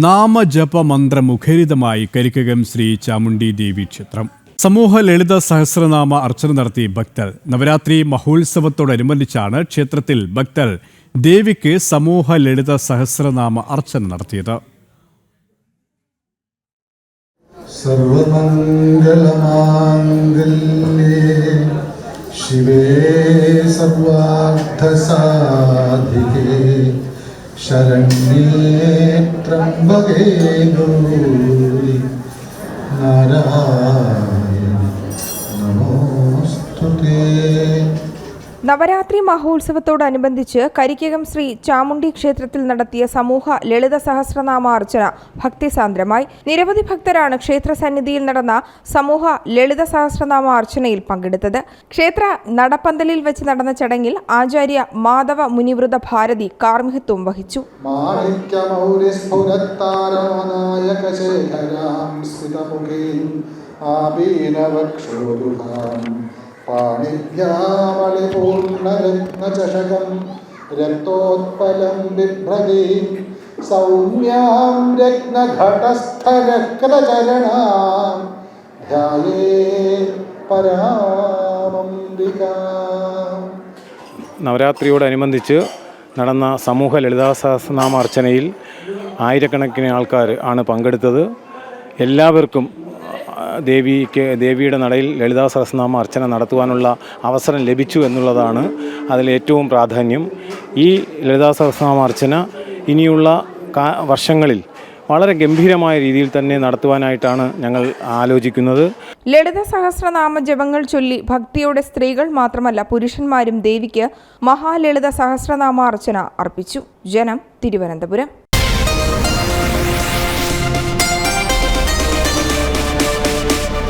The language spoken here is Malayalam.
നാമജപമന്ത്രമുഖരിതമായി കരിക്കകം ശ്രീ ചാമുണ്ഡി ദേവി ക്ഷേത്രം. സമൂഹ ലളിത സഹസ്രനാമ അർച്ചന നടത്തി ഭക്തർ നവരാത്രി മഹോത്സവത്തോടനുബന്ധിച്ചാണ് ക്ഷേത്രത്തിൽ ഭക്തർ ദേവിക്ക് സമൂഹ ലളിത സഹസ്രനാമ അർച്ചന നടത്തിയത്. ശിവേ സർവാർത്ഥസാധികേ शरण्ये त्र्यम्बके गौरी नारायणि നവരാത്രി മഹോത്സവത്തോടനുബന്ധിച്ച് കരിക്കകം ശ്രീ ചാമുണ്ടി ക്ഷേത്രത്തിൽ നടത്തിയ സമൂഹ ലളിത സഹസ്രനാമാർച്ചന ഭക്തിസാന്ദ്രമായി. നിരവധി ഭക്തരാണ് ക്ഷേത്ര സന്നിധിയിൽ നടന്ന സമൂഹ ലളിത സഹസ്രനാമാർച്ചനയിൽ പങ്കെടുത്തത്. ക്ഷേത്ര നടപ്പന്തലിൽ വെച്ച് നടന്ന ചടങ്ങിൽ ആചാര്യ മാധവ മുനിവൃത ഭാരതി കാർമ്മികത്വം വഹിച്ചു. ആബീനവക്ഷോരുഹാം स्थितमुखीम् आबीनवक्षोरुहां पाणिभ्यामलिपूर्णरत्नचषकं रक्तोत्पलं बिभ्रतीं सौम्यां रत्नघटस्थरक्तचरणां ध्याये परामम्बिकाम् നവരാത്രിയോടനുബന്ധിച്ച് നടന്ന സമൂഹ ലളിതാ സഹസ്രനാമ അർച്ചനയിൽ ആയിരക്കണക്കിന് ആൾക്കാർ ആണ് പങ്കെടുത്തത് എല്ലാവർക്കും ആ, ദേവിക്ക് ദേവിയുടെ നടയിൽ ലളിതാ സഹസ്രനാമ അർച്ചന നടത്തുവാനുള്ള അവസരം ലഭിച്ചു എന്നുള്ളതാണ് അതിൽ ഏറ്റവും പ്രാധാന്യം. ഈ ലളിതാ സഹസ്രനാമ അർച്ചന ഇനിയുള്ള വർഷങ്ങളിൽ വളരെ ഗംഭീരമായ രീതിയിൽ തന്നെ നടത്തുവാനായിട്ടാണ് ഞങ്ങൾ ആലോചിക്കുന്നത്. ലളിത സഹസ്രനാമ ജപങ്ങൾ ചൊല്ലി ഭക്തിയോടെ സ്ത്രീകൾ മാത്രമല്ല പുരുഷന്മാരും ദേവിക്ക് മഹാലളിത സഹസ്രനാമ അർച്ചന അർപ്പിച്ചു. ജനം തിരുവനന്തപുരം.